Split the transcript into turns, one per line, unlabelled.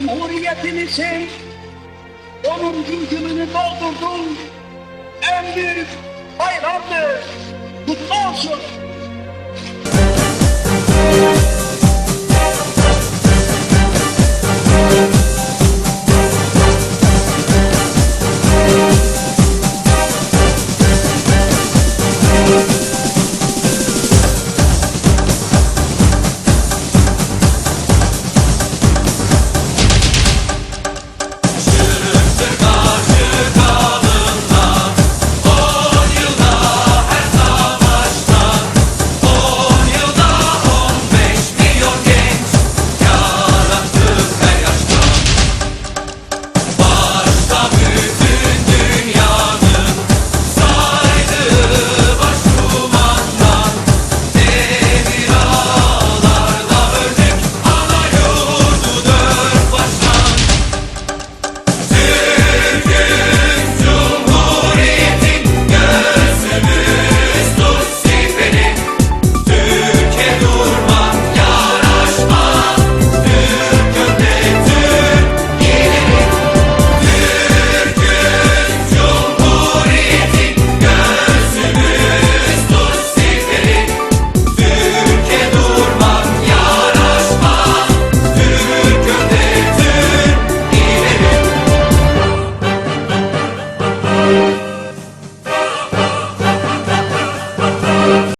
Cumhuriyetimizin 10. yılını doldurdun. En büyük bayramdır. Kutlu olsun.